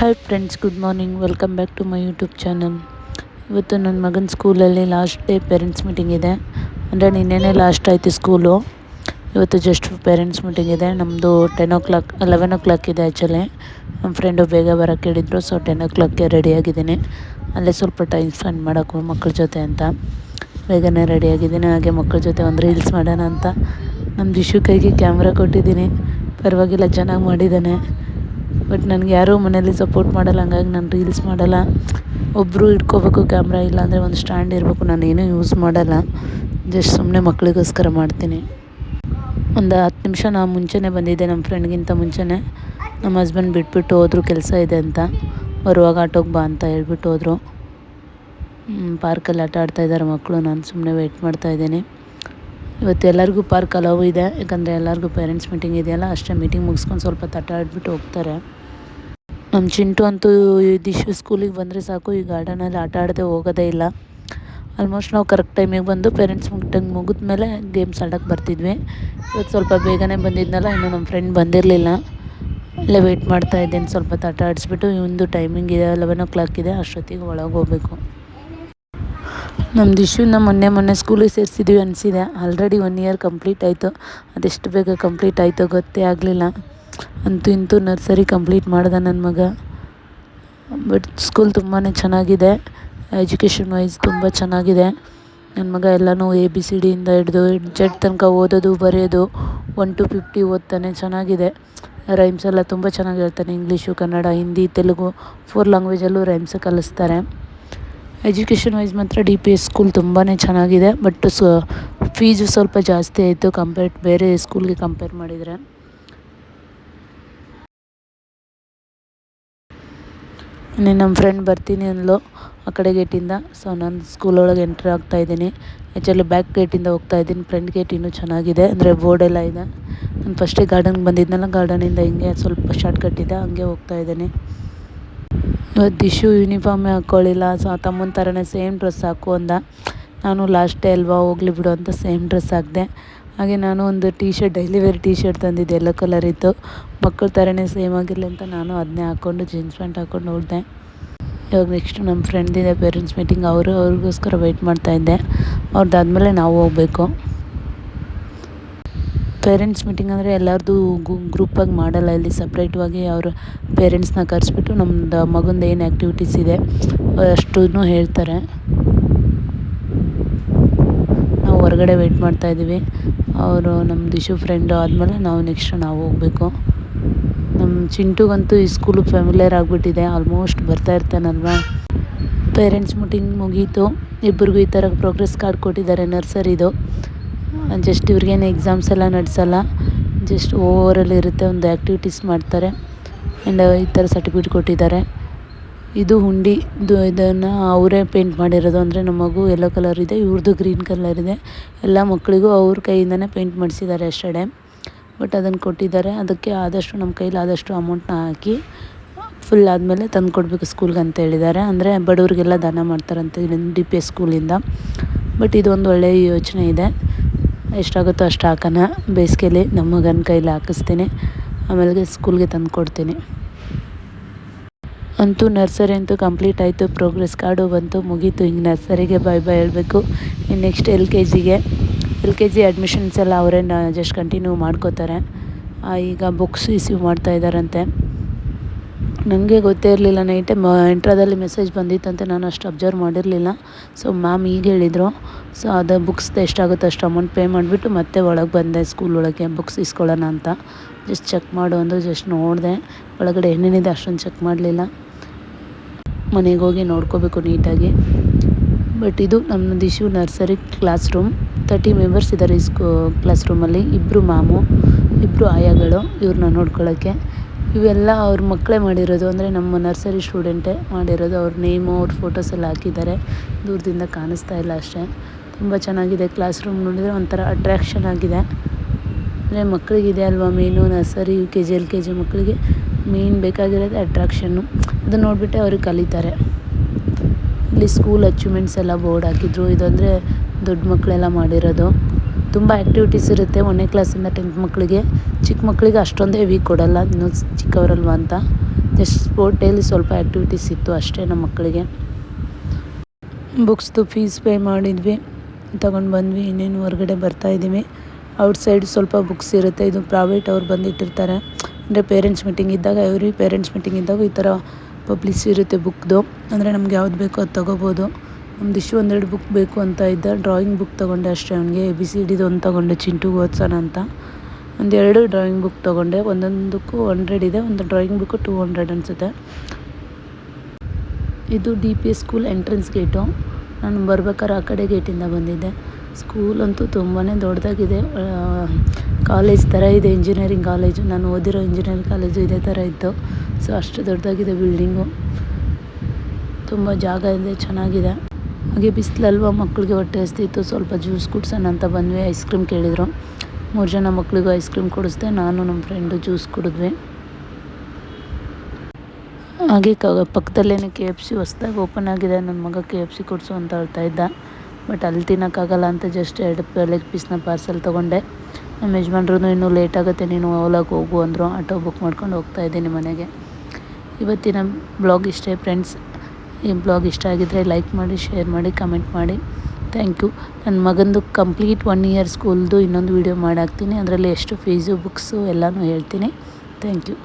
Hi friends good morning welcome back to my YouTube channel ಇವತ್ತು ನನ್ನ ಮಗನ ಸ್ಕೂಲಲ್ಲಿ ಲಾಸ್ಟ್ ಡೇ ಪೇರೆಂಟ್ಸ್ ಮೀಟಿಂಗ್ ಇದೆ. ಅಂದರೆ ನಿನ್ನೆನೇ ಲಾಸ್ಟ್ ಆಯಿತು ಸ್ಕೂಲು ಇವತ್ತು ಜಸ್ಟ್ ಪೇರೆಂಟ್ಸ್ ಮೀಟಿಂಗ್ ಇದೆ. ನಮ್ಮದು ten o'clock eleven o'clock ಇದೆ ಆ್ಯಕ್ಚುಲಿ ನಮ್ಮ ಫ್ರೆಂಡು ಬೇಗ ಬರೋಕ್ಕೆ ಹೇಳಿದ್ರು ಸೊ ಟೆನ್ ಓ ಕ್ಲಾಕ್ಗೆ ರೆಡಿಯಾಗಿದ್ದೀನಿ ಅಲ್ಲೇ ಸ್ವಲ್ಪ ಟೈಮ್ ಸ್ಪೆಂಡ್ ಮಾಡೋಕ್ಕೂ ಮಕ್ಕಳ ಜೊತೆ ಅಂತ. ಬೇಗನೆ ರೆಡಿಯಾಗಿದ್ದೀನಿ ಹಾಗೆ ಮಕ್ಕಳ ಜೊತೆ ಒಂದು ರೀಲ್ಸ್ ಮಾಡೋಣ ಅಂತ. ನಮ್ಮ ದಿಶು ಕೈಗೆ ಕ್ಯಾಮ್ರಾ ಕೊಟ್ಟಿದ್ದೀನಿ. ಪರವಾಗಿಲ್ಲ, ಚೆನ್ನಾಗಿ ಮಾಡಿದ್ದಾನೆ. ಬಟ್ ನನಗೆ ಯಾರೂ ಮನೇಲಿ ಸಪೋರ್ಟ್ ಮಾಡಲ್ಲ, ಹಂಗಾಗಿ ನಾನು ರೀಲ್ಸ್ ಮಾಡಲ್ಲ. ಒಬ್ಬರು ಇಟ್ಕೋಬೇಕು ಕ್ಯಾಮ್ರಾ ಇಲ್ಲಾಂದರೆ ಒಂದು ಸ್ಟ್ಯಾಂಡ್ ಇರಬೇಕು, ನಾನು ಏನೂ ಯೂಸ್ ಮಾಡಲ್ಲ. ಜಸ್ಟ್ ಸುಮ್ಮನೆ ಮಕ್ಕಳಿಗೋಸ್ಕರ ಮಾಡ್ತೀನಿ. ಒಂದು ಹತ್ತು ನಿಮಿಷ ನಾನು ಮುಂಚೆನೇ ಬಂದಿದ್ದೆ ನಮ್ಮ ಫ್ರೆಂಡ್ಗಿಂತ ಮುಂಚೆನೇ. ನಮ್ಮ ಹಸ್ಬೆಂಡ್ ಬಿಟ್ಬಿಟ್ಟು ಹೋದರು, ಕೆಲಸ ಇದೆ ಅಂತ. ಬರುವಾಗ ಆಟೋಗೆ ಬಾ ಅಂತ ಹೇಳ್ಬಿಟ್ಟು ಹೋದರು. ಪಾರ್ಕಲ್ಲಿ ಆಟ ಆಡ್ತಾಯಿದ್ದಾರೆ ಮಕ್ಕಳು, ನಾನು ಸುಮ್ಮನೆ ವೆಯ್ಟ್ ಮಾಡ್ತಾಯಿದ್ದೀನಿ ಇವತ್ತು ಎಲ್ಲರಿಗೂ ಪಾರ್ಕ್ ಅಲವು ಇದೆ, ಯಾಕಂದರೆ ಎಲ್ಲರಿಗೂ ಪೇರೆಂಟ್ಸ್ ಮೀಟಿಂಗ್ ಇದೆಯಲ್ಲ, ಅಷ್ಟೇ ಮೀಟಿಂಗ್ ಮುಗಿಸ್ಕೊಂಡು ಸ್ವಲ್ಪ ತಟ್ಟಾಡ್ಬಿಟ್ಟು ಹೋಗ್ತಾರೆ. ನಮ್ಮ ಚಿಂಟು ಅಂತೂ ದಿಶು ಸ್ಕೂಲಿಗೆ ಬಂದರೆ ಸಾಕು, ಈ ಗಾರ್ಡನಲ್ಲಿ ಆಟ ಆಡದೆ ಹೋಗೋದೇ ಇಲ್ಲ. ಆಲ್ಮೋಸ್ಟ್ ನಾವು ಕರೆಕ್ಟ್ ಟೈಮಿಗೆ ಬಂದು ಪೇರೆಂಟ್ಸ್ ಮೀಟಿಂಗ್ ಮುಗಿದ ಮೇಲೆ ಗೇಮ್ಸ್ ಆಡೋಕ್ಕೆ ಬರ್ತಿದ್ವಿ. ಇವತ್ತು ಸ್ವಲ್ಪ ಬೇಗನೆ ಬಂದಿದ್ನಲ್ಲ, ಇನ್ನು ನಮ್ಮ ಫ್ರೆಂಡ್ ಬಂದಿರಲಿಲ್ಲ. ಅಲ್ಲೇ ವೆಯ್ಟ್ ಮಾಡ್ತಾ ಇದ್ದೇನೆ, ಸ್ವಲ್ಪ ತಟ ಆಡಿಸ್ಬಿಟ್ಟು ಇವಂದು ಟೈಮಿಂಗ್ ಇದೆ ಲೆವೆನ್ ಓ ಕ್ಲಾಕ್ ಇದೆ, ಅಷ್ಟೊತ್ತಿಗೆ ಒಳಗೆ ಹೋಗಬೇಕು. ನಮ್ಮ ದಿಶುನ ಮೊನ್ನೆ ಮೊನ್ನೆ ಸ್ಕೂಲಿಗೆ ಸೇರಿಸಿದ್ವಿ ಅನಿಸಿದೆ. ಆಲ್ರೆಡಿ ಒನ್ ಇಯರ್ ಕಂಪ್ಲೀಟ್ ಆಯಿತು. ಅದೆಷ್ಟು ಬೇಗ ಕಂಪ್ಲೀಟ್ ಆಯಿತು ಗೊತ್ತೇ ಆಗಲಿಲ್ಲ. ಅಂತೂ ಇಂತೂ ನರ್ಸರಿ ಕಂಪ್ಲೀಟ್ ಮಾಡ್ದೆ ನನ್ನ ಮಗ. ಬಟ್ ಸ್ಕೂಲ್ ತುಂಬಾ ಚೆನ್ನಾಗಿದೆ. ಎಜುಕೇಷನ್ ವೈಸ್ ತುಂಬ ಚೆನ್ನಾಗಿದೆ. ನನ್ನ ಮಗ ಎಲ್ಲನೂ ಎ ಬಿ ಸಿ ಡಿಯಿಂದ ಹಿಡಿದು ಜೆಡ್ ತನಕ ಓದೋದು, ಬರೆಯೋದು ಒನ್ ಟು ಫಿಫ್ಟಿ ಓದ್ತಾನೆ ಚೆನ್ನಾಗಿದೆ. ರೈಮ್ಸ್ ಎಲ್ಲ ತುಂಬ ಚೆನ್ನಾಗಿ ಹೇಳ್ತಾನೆ ಇಂಗ್ಲೀಷು ಕನ್ನಡ ಹಿಂದಿ ತೆಲುಗು ಫೋರ್ ಲ್ಯಾಂಗ್ವೇಜಲ್ಲೂ ರೈಮ್ಸ್ ಕಲಿಸ್ತಾರೆ. ಎಜುಕೇಷನ್ ವೈಸ್ ಮಾತ್ರ ಡಿ ಪಿ ಎಸ್ ಸ್ಕೂಲ್ ತುಂಬಾ ಚೆನ್ನಾಗಿದೆ ಬಟ್ ಸ ಫೀಸು ಸ್ವಲ್ಪ ಜಾಸ್ತಿ ಆಯಿತು ಕಂಪೇರ್ ಬೇರೆ ಸ್ಕೂಲ್ಗೆ ಕಂಪೇರ್ ಮಾಡಿದರೆ. ನೀನು ನಮ್ಮ ಫ್ರೆಂಡ್ ಬರ್ತೀನಿ ಅಂದ್ಲು ಆ ಕಡೆ ಗೇಟಿಂದ ಸೊ ನಾನು ಸ್ಕೂಲೊಳಗೆ ಎಂಟ್ರ್ ಆಗ್ತಾಯಿದ್ದೀನಿ ಆ್ಯಕ್ಚುಲಿ ಬ್ಯಾಕ್ ಗೇಟಿಂದ ಹೋಗ್ತಾ ಇದ್ದೀನಿ. ಫ್ರೆಂಡ್ ಗೇಟ್ ಇನ್ನೂ ಚೆನ್ನಾಗಿದೆ. ಅಂದರೆ ಬೋರ್ಡೆಲ್ಲ ಇದೆ. ನಾನು ಫಸ್ಟಿಗೆ ಗಾರ್ಡನ್ಗೆ ಬಂದಿದ್ದೆನಲ್ಲ ಗಾರ್ಡನಿಂದ ಹಿಂಗೆ ಸ್ವಲ್ಪ ಶಾರ್ಟ್ ಕಟ್ ಇದೆ, ಹಂಗೆ ಹೋಗ್ತಾ ಇದ್ದೀನಿ. ದಿಶು ಯೂನಿಫಾರ್ಮೇ ಹಾಕ್ಕೊಳ್ಳಿಲ್ಲ ಸೊ ತಮ್ಮನ ಥರನೇ ಸೇಮ್ ಡ್ರೆಸ್ ಹಾಕು ಅಂದ. ನಾನು ಲಾಸ್ಟ್ ಡೇ ಅಲ್ವಾ ಹೋಗ್ಲಿ ಬಿಡು ಅಂತ ಸೇಮ್ ಡ್ರೆಸ್ ಹಾಕಿದೆ. ಹಾಗೆ ನಾನು ಒಂದು T shirt daily wear T shirt ತಂದಿದ್ದೆ. Yellow colour ಇತ್ತು. ಮಕ್ಕಳ ಥರನೇ ಸೇಮ್ ಆಗಿರಲಿ ಅಂತ ನಾನು ಅದನ್ನೇ ಹಾಕ್ಕೊಂಡು ಜೀನ್ಸ್ ಪ್ಯಾಂಟ್ ಹಾಕ್ಕೊಂಡು ಹೋದೆ ಇವಾಗ ನೆಕ್ಸ್ಟ್ ನಮ್ಮ ಫ್ರೆಂಡ್ದಿದೆ ಪೇರೆಂಟ್ಸ್ ಮೀಟಿಂಗ್ ಅವರು, ಅವ್ರಿಗೋಸ್ಕರ ವೆಯ್ಟ್ ಮಾಡ್ತಾಯಿದ್ದೆ ಅವ್ರದ್ದಾದ್ಮೇಲೆ ನಾವು ಹೋಗಬೇಕು. ಪೇರೆಂಟ್ಸ್ ಮೀಟಿಂಗ್ ಅಂದರೆ ಎಲ್ಲರದು ಗ್ರೂಪಾಗಿ ಮಾಡಲ್ಲ. ಇಲ್ಲಿ ಸಪ್ರೇಟ್ವಾಗಿ ಅವ್ರ ಪೇರೆಂಟ್ಸ್ನ ಕರೆಸ್ಬಿಟ್ಟು ನಮ್ಮದು ಮಗಂದು ಏನು ಆ್ಯಕ್ಟಿವಿಟೀಸ್ ಇದೆ ಅಷ್ಟೂ ಹೇಳ್ತಾರೆ. ನಾವು ಹೊರಗಡೆ ವೆಯ್ಟ್ ಮಾಡ್ತಾಯಿದ್ದೀವಿ ಅವರು ನಮ್ಮ ಇಶು ಫ್ರೆಂಡು ಆದಮೇಲೆ ನಾವು ನೆಕ್ಸ್ಟ್ ನಾವು ಹೋಗಬೇಕು. ನಮ್ಮ ಚಿಂಟುಗಂತೂ ಈ ಸ್ಕೂಲು ಫ್ಯಾಮಿಲಿಯರ್ ಆಗಿಬಿಟ್ಟಿದೆ. ಆಲ್ಮೋಸ್ಟ್ ಬರ್ತಾ ಇರ್ತಾನಲ್ವಾ? ಪೇರೆಂಟ್ಸ್ ಮೀಟಿಂಗ್ ಮುಗೀತು. ಇಬ್ಬರಿಗೂ ಈ ಥರ ಪ್ರೋಗ್ರೆಸ್ ಕಾರ್ಡ್ ಕೊಟ್ಟಿದ್ದಾರೆ ನರ್ಸರಿದು. ಜಸ್ಟ್ ಇವ್ರಿಗೇನು ಎಕ್ಸಾಮ್ಸ್ ಎಲ್ಲ ನಡೆಸಲ್ಲ. ಜಸ್ಟ್ ಓವರಲ್ಲಿ ಇರುತ್ತೆ, ಒಂದು ಆ್ಯಕ್ಟಿವಿಟೀಸ್ ಮಾಡ್ತಾರೆ. ಆ್ಯಂಡ್ ಈ ಥರ ಸರ್ಟಿಫಿಕೇಟ್ ಕೊಟ್ಟಿದ್ದಾರೆ. ಇದು ಹುಂಡಿ, ಇದು ಇದನ್ನು ಅವರೇ ಪೇಂಟ್ ಮಾಡಿರೋದು. ಅಂದರೆ ನಮ್ಮ ಮಗು ಯೆಲ್ಲೋ ಕಲರ್ ಇದೆ ಇವ್ರದ್ದು ಗ್ರೀನ್ ಕಲರ್ ಇದೆ. ಎಲ್ಲ ಮಕ್ಕಳಿಗೂ ಅವ್ರ ಕೈಯಿಂದನೇ ಪೇಂಟ್ ಮಾಡಿಸಿದ್ದಾರೆ ಅಷ್ಟೇ. ಬಟ್ ಅದನ್ನು ಕೊಟ್ಟಿದ್ದಾರೆ. ಅದಕ್ಕೆ ಆದಷ್ಟು ನಮ್ಮ ಕೈಲಿ ಆದಷ್ಟು ಅಮೌಂಟ್ನ ಹಾಕಿ ಫುಲ್ ಆದಮೇಲೆ ತಂದು ಕೊಡಬೇಕು ಸ್ಕೂಲ್ಗೆ ಅಂತ ಹೇಳಿದ್ದಾರೆ. ಅಂದರೆ ಬಡವರಿಗೆಲ್ಲ ದಾನ ಮಾಡ್ತಾರಂತೆ ಡಿ ಪಿ ಎಸ್ ಸ್ಕೂಲಿಂದ ಬಟ್ ಇದೊಂದು ಒಳ್ಳೆಯ ಯೋಚನೆ ಇದೆ. ಎಷ್ಟಾಗುತ್ತೋ ಅಷ್ಟು ಹಾಕೋಣ ಬೇಸಿಗೆಲಿ ನಮ್ಮ ಮಗನ ಕೈಲಿ ಹಾಕಿಸ್ತೀನಿ. ಆಮೇಲೆ ಸ್ಕೂಲ್ಗೆ ತಂದು ಕೊಡ್ತೀನಿ. ಅಂತೂ ನರ್ಸರಿ ಅಂತೂ ಕಂಪ್ಲೀಟ್ ಆಯಿತು. ಪ್ರೋಗ್ರೆಸ್ ಕಾರ್ಡು ಬಂತು, ಮುಗೀತು. ಹಿಂಗೆ ನರ್ಸರಿಗೆ ಬಾಯ್ ಬಾಯ್ ಹೇಳಬೇಕು. ಇನ್ನು ನೆಕ್ಸ್ಟ್ ಎಲ್ ಕೆ ಜಿಗೆ ಎಲ್ ಕೆ ಜಿ ಅಡ್ಮಿಷನ್ಸ್ ಎಲ್ಲ ಅವರೇ ಜಸ್ಟ್ ಕಂಟಿನ್ಯೂ ಮಾಡ್ಕೋತಾರೆ. ಈಗ ಬುಕ್ಸ್ ರಿಸೀವ್ ಮಾಡ್ತಾ ಇದ್ದಾರಂತೆ. ನನಗೆ ಗೊತ್ತೇ ಇರಲಿಲ್ಲ ನೈಟೆ. ಮ ಎಂಟ್ರದಲ್ಲಿ ಮೆಸೇಜ್ ಬಂದಿತ್ತಂತೆ. ನಾನು ಅಷ್ಟು ಅಬ್ಸರ್ವ್ ಮಾಡಿರಲಿಲ್ಲ. ಸೊ ಮ್ಯಾಮ್ ಈಗ ಹೇಳಿದರು. ಸೊ ಅದು ಬುಕ್ಸ್ದು ಎಷ್ಟಾಗುತ್ತೆ ಅಷ್ಟು ಅಮೌಂಟ್ ಪೇ ಮಾಡಿಬಿಟ್ಟು ಮತ್ತೆ ಒಳಗೆ ಬಂದೆ ಸ್ಕೂಲ್ ಒಳಗೆ ಬುಕ್ಸ್ ಇಸ್ಕೊಳ್ಳೋಣ ಅಂತ. ಜಸ್ಟ್ ಚೆಕ್ ಮಾಡು ಅಂದು ಜಸ್ಟ್ ನೋಡಿದೆ. ಒಳಗಡೆ ಏನೇನಿದೆ ಅಷ್ಟೊಂದು ಚೆಕ್ ಮಾಡಲಿಲ್ಲ. ಮನೆಗೆ ಹೋಗಿ ನೋಡ್ಕೋಬೇಕು ನೀಟಾಗಿ. ಬಟ್ ಇದು ನಮ್ಮ Dishu nursery class room thirty members ಇದ್ದಾರೆ ಈ ಸ್ಕೂ ಕ್ಲಾಸ್ ರೂಮಲ್ಲಿ ಇಬ್ಬರು ಮಾಮು ಇಬ್ಬರು ಆಯಾಗಳು ಇವ್ರನ್ನ ನೋಡ್ಕೊಳ್ಳೋಕ್ಕೆ ಇವೆಲ್ಲ ಅವ್ರ ಮಕ್ಕಳೇ ಮಾಡಿರೋದು. ಅಂದರೆ ನಮ್ಮ ನರ್ಸರಿ ಸ್ಟೂಡೆಂಟೇ ಮಾಡಿರೋದು. ಅವ್ರ ನೇಮು ಅವ್ರ ಫೋಟೋಸ್ ಎಲ್ಲ ಹಾಕಿದ್ದಾರೆ. ದೂರದಿಂದ ಕಾಣಿಸ್ತಾ ಇಲ್ಲ ಅಷ್ಟೇ. ತುಂಬ ಚೆನ್ನಾಗಿದೆ ಕ್ಲಾಸ್ ರೂಮ್ ನೋಡಿದರೆ ಒಂಥರ ಅಟ್ರ್ಯಾಕ್ಷನ್ ಆಗಿದೆ. ಅಂದರೆ ಮಕ್ಕಳಿಗಿದೆ ಅಲ್ವಾ main nursery U K G L K G ಮಕ್ಕಳಿಗೆ ಮೇನ್ ಬೇಕಾಗಿರೋದು ಅಟ್ರಾಕ್ಷನ್ನು ಅದು ನೋಡಿಬಿಟ್ಟೆ ಅವ್ರಿಗೆ ಕಲಿತಾರೆ. ಇಲ್ಲಿ ಸ್ಕೂಲ್ ಅಚೀವ್ಮೆಂಟ್ಸ್ ಎಲ್ಲ ಬೋರ್ಡ್ ಹಾಕಿದ್ರು. ಇದಂದರೆ ದೊಡ್ಡ ಮಕ್ಕಳೆಲ್ಲ ಮಾಡಿರೋದು. ತುಂಬ ಆ್ಯಕ್ಟಿವಿಟೀಸ್ ಇರುತ್ತೆ ಒಂದನೇ ಕ್ಲಾಸಿಂದ ಟೆಂತ್ ಮಕ್ಕಳಿಗೆ ಚಿಕ್ಕ ಮಕ್ಕಳಿಗೆ ಅಷ್ಟೊಂದು ಹೆವಿ ಕೊಡಲ್ಲ, ಇನ್ನೂ ಚಿಕ್ಕವರಲ್ವ ಅಂತ. ಜಸ್ಟ್ ಸ್ಪೋರ್ಟ್ ಡೇಲಿ ಸ್ವಲ್ಪ ಆ್ಯಕ್ಟಿವಿಟೀಸ್ ಇತ್ತು ಅಷ್ಟೇ ನಮ್ಮ ಮಕ್ಕಳಿಗೆ ಬುಕ್ಸ್ದು ಫೀಸ್ ಪೇ ಮಾಡಿದ್ವಿ. ತಗೊಂಡು ಬಂದ್ವಿ. ಇನ್ನೇನು ಹೊರಗಡೆ ಬರ್ತಾಯಿದ್ದೀವಿ ಔಟ್ ಸೈಡ್ ಸ್ವಲ್ಪ ಬುಕ್ಸ್ ಇರುತ್ತೆ. ಇದು ಪ್ರೈವೇಟ್ ಅವ್ರು ಬಂದಿಟ್ಟಿರ್ತಾರೆ. ಅಂದರೆ ಪೇರೆಂಟ್ಸ್ ಮೀಟಿಂಗ್ ಇದ್ದಾಗ ಎವ್ರಿ ಪೇರೆಂಟ್ಸ್ ಮೀಟಿಂಗ್ ಇದ್ದಾಗ ಈ ಥರ ಪಬ್ಲಿಸ್ ಇರುತ್ತೆ ಬುಕ್ದು ಅಂದರೆ ನಮ್ಗೆ ಯಾವ್ದು ಬೇಕೋ ಅದು ತೊಗೋಬೋದು. ನಮ್ದು ಇಷ್ಟು ಒಂದೆರಡು ಬುಕ್ ಬೇಕು ಅಂತ ಇದ್ದ ಡ್ರಾಯಿಂಗ್ ಬುಕ್ ತೊಗೊಂಡೆ ಅಷ್ಟೇ. ಅವನಿಗೆ ಎ ಬಿ ಸಿ ಡಿದು ಒಂದು ತೊಗೊಂಡೆ, ಚಿಂಟು ಓದ್ಸೋಣ ಅಂತ. ಒಂದೆರಡು ಡ್ರಾಯಿಂಗ್ ಬುಕ್ ತೊಗೊಂಡೆ. ಒಂದೊಂದಕ್ಕೂ ಹಂಡ್ರೆಡ್ ಇದೆ, ಒಂದು ಡ್ರಾಯಿಂಗ್ ಬುಕ್ಕು ಟೂ ಹಂಡ್ರೆಡ್ ಅನಿಸುತ್ತೆ. ಇದು D P S school entrance gate ನಾನು ಬರ್ಬೇಕಾದ್ರೆ ಆ ಕಡೆ ಗೇಟಿಂದ ಬಂದಿದ್ದೆ. ಸ್ಕೂಲ್ ಅಂತೂ ತುಂಬಾ ದೊಡ್ಡದಾಗಿದೆ. ಕಾಲೇಜ್ ಥರ ಇದೆ, ಇಂಜಿನಿಯರಿಂಗ್ ಕಾಲೇಜು. ನಾನು ಓದಿರೋ ಇಂಜಿನಿಯರಿಂಗ್ ಕಾಲೇಜು ಇದೇ ಥರ ಇತ್ತು. ಸೊ, ಅಷ್ಟು ದೊಡ್ಡದಾಗಿದೆ ಬಿಲ್ಡಿಂಗು. ತುಂಬ ಜಾಗ ಇದೆ, ಚೆನ್ನಾಗಿದೆ. ಹಾಗೆ ಬಿಸಿಲಲ್ವ, ಮಕ್ಕಳಿಗೆ ಹೊಟ್ಟೆ ಹಸ್ತಿತ್ತು. ಸ್ವಲ್ಪ ಜ್ಯೂಸ್ ಕುಡ್ಸೋಣ ಅಂತ ಬಂದ್ವಿ, ಐಸ್ ಕ್ರೀಮ್ ಕೇಳಿದರು. ಮೂರು ಜನ ಮಕ್ಕಳಿಗೂ ಐಸ್ ಕ್ರೀಮ್ ಕುಡಿಸ್ದೆ, ನಾನು ನಮ್ಮ ಫ್ರೆಂಡು ಜ್ಯೂಸ್ ಕುಡಿದ್ವಿ. ಹಾಗೆ ಕ ಪಕ್ಕದಲ್ಲೇ ಕೆ ಎಫ್ ಸಿ ಹೊಸ್ದಾಗಿ ಓಪನ್ ಆಗಿದೆ ನನ್ನ ಮಗ ಕೆ ಎಫ್ ಸಿ ಕೊಡಿಸು ಅಂತ ಹೇಳ್ತಾ ಇದ್ದ. ಬಟ್ ಅಲ್ಲಿ ತಿನ್ನೋಕ್ಕಾಗಲ್ಲ ಅಂತ ಜಸ್ಟ್ ಎರಡು ಲೆಗ್ ಪೀಸ್ನ ಪಾರ್ಸೆಲ್ ತೊಗೊಂಡೆ. ನಮ್ಮ ಯಜಮಾನ್ರು ಇನ್ನೂ ಲೇಟ್ ಆಗುತ್ತೆ, ನೀನು ಓಲಾಗೆ ಹೋಗು ಅಂದರು. ಆಟೋ ಬುಕ್ ಮಾಡ್ಕೊಂಡು ಹೋಗ್ತಾ ಇದ್ದೀನಿ ಮನೆಗೆ. ಇವತ್ತಿನ ಬ್ಲಾಗ್ ಇಷ್ಟೇ ಫ್ರೆಂಡ್ಸ್ ಈ ಬ್ಲಾಗ್ ಇಷ್ಟ ಆಗಿದ್ದರೆ ಲೈಕ್ ಮಾಡಿ ಶೇರ್ ಮಾಡಿ ಕಮೆಂಟ್ ಮಾಡಿ. ಥ್ಯಾಂಕ್ ಯು ನನ್ನ ಮಗಂದು ಕಂಪ್ಲೀಟ್ ಒನ್ ಇಯರ್ ಸ್ಕೂಲ್ದು ಇನ್ನೊಂದು ವೀಡಿಯೋ ಮಾಡಾಕ್ತೀನಿ. ಅದರಲ್ಲಿ ಎಷ್ಟು ಫೀಸು ಬುಕ್ಸು ಎಲ್ಲನೂ ಹೇಳ್ತೀನಿ. Thank you